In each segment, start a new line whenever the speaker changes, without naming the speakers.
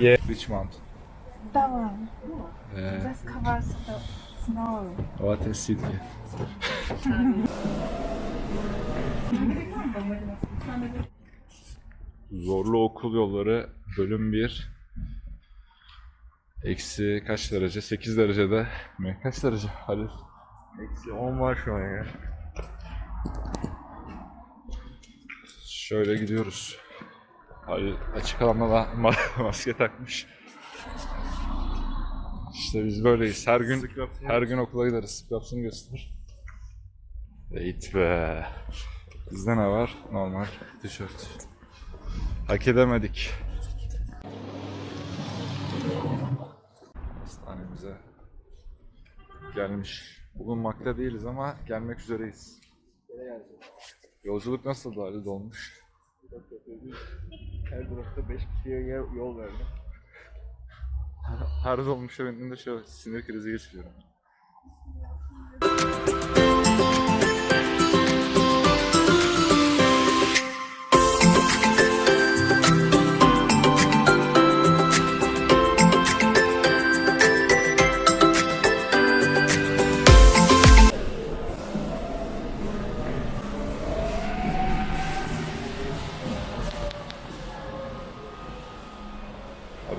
Yeah. Richmond.
that one
Uh,
just covers the snow.
what a city. Zorlu okul yolları bölüm 1 Eksi kaç derece? 8 derecede mi? Kaç derece Halil?
Eksi 10 var şu an ya.
Şöyle gidiyoruz. Halil açık alanda da ma- maske takmış. İşte biz böyleyiz. Her gün
Scrubs'ını
her gün okula gideriz. Scrubs'ını göster. Eğit be. Bizde ne var? Normal tişört. Hak edemedik. Hastanemize gelmiş. Bulunmakta değiliz ama gelmek üzereyiz. Yolculuk nasıl Ali dolmuş?
Her durakta 5 kişiye yer- yol verdim.
Her dolmuşa bindiğimde şöyle sinir krizi geçiriyorum.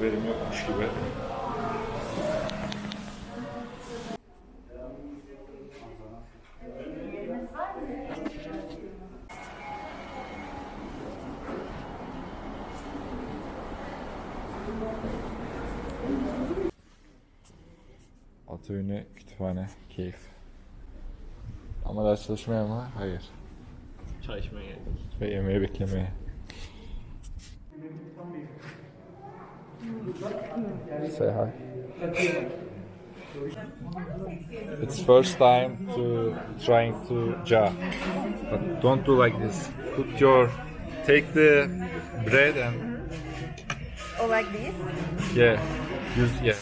Haberim yokmuş gibi. Atölye, kütüphane, keyif. Ama ders çalışmaya mı? Hayır.
Çalışmaya geldik.
Ve yemeği beklemeye. Say hi. It's first time to trying to ja. But don't do like this. Put your take the bread and
Or like this.
yeah, use yeah.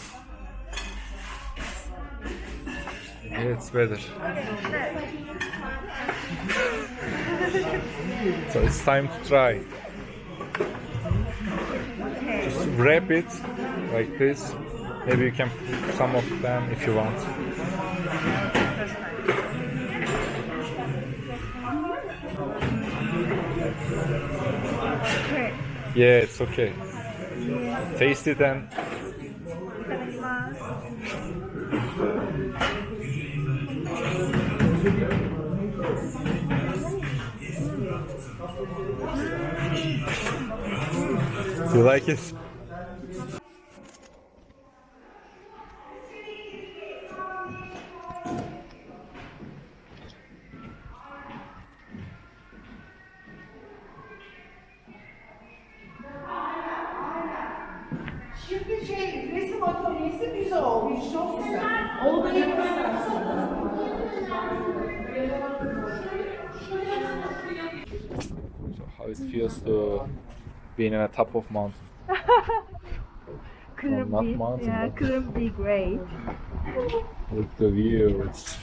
Yeah, it's better. So it's time to try. Just wrap it like this. Maybe you can put some of them if you want. Yeah, it's okay. Taste it and. You like it.
Şimdi şey resim atölyesi güzel olmuş, çok güzel. Onu da.
So how it feels to be in a top of mountain.
Couldn't
not
be,
mountain,
yeah,
but-
couldn't be great.
With the view, it's,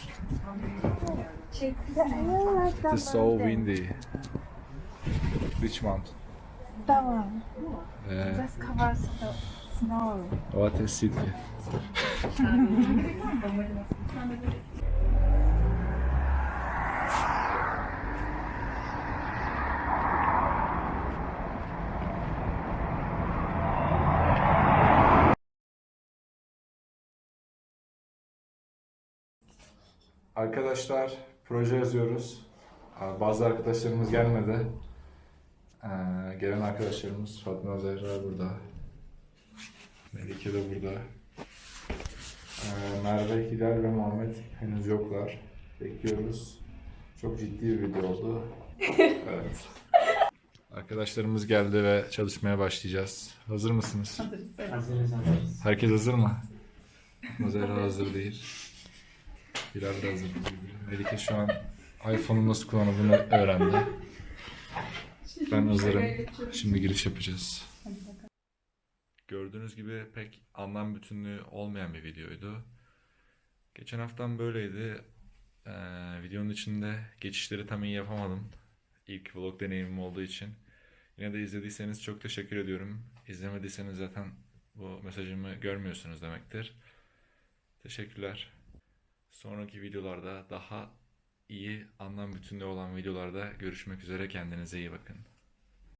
Yeah, I like that
it's so windy. Which Richmond.
That one
Uh,
just covers the snow.
what a city. Arkadaşlar proje yazıyoruz. Bazı arkadaşlarımız gelmedi. Ee, gelen arkadaşlarımız Fatma Zehra burada. Melike de burada. Ee, Merve, Hilal ve Muhammed henüz yoklar. Bekliyoruz. Çok ciddi bir video oldu. evet. Arkadaşlarımız geldi ve çalışmaya başlayacağız. Hazır mısınız?
Hazırız hazırız.
Herkes hazır mı? Zehra hazır değil. Hazır değil. Melike şu an iPhone'un nasıl kullanıldığını öğrendi. Ben hazırım. Şimdi giriş yapacağız. Gördüğünüz gibi pek anlam bütünlüğü olmayan bir videoydu. Geçen haftam böyleydi. Ee, videonun içinde geçişleri tam iyi yapamadım. İlk vlog deneyimim olduğu için. Yine de izlediyseniz çok teşekkür ediyorum. İzlemediyseniz zaten bu mesajımı görmüyorsunuz demektir. Teşekkürler. Sonraki videolarda daha iyi anlam bütünlüğü olan videolarda görüşmek üzere. Kendinize iyi bakın.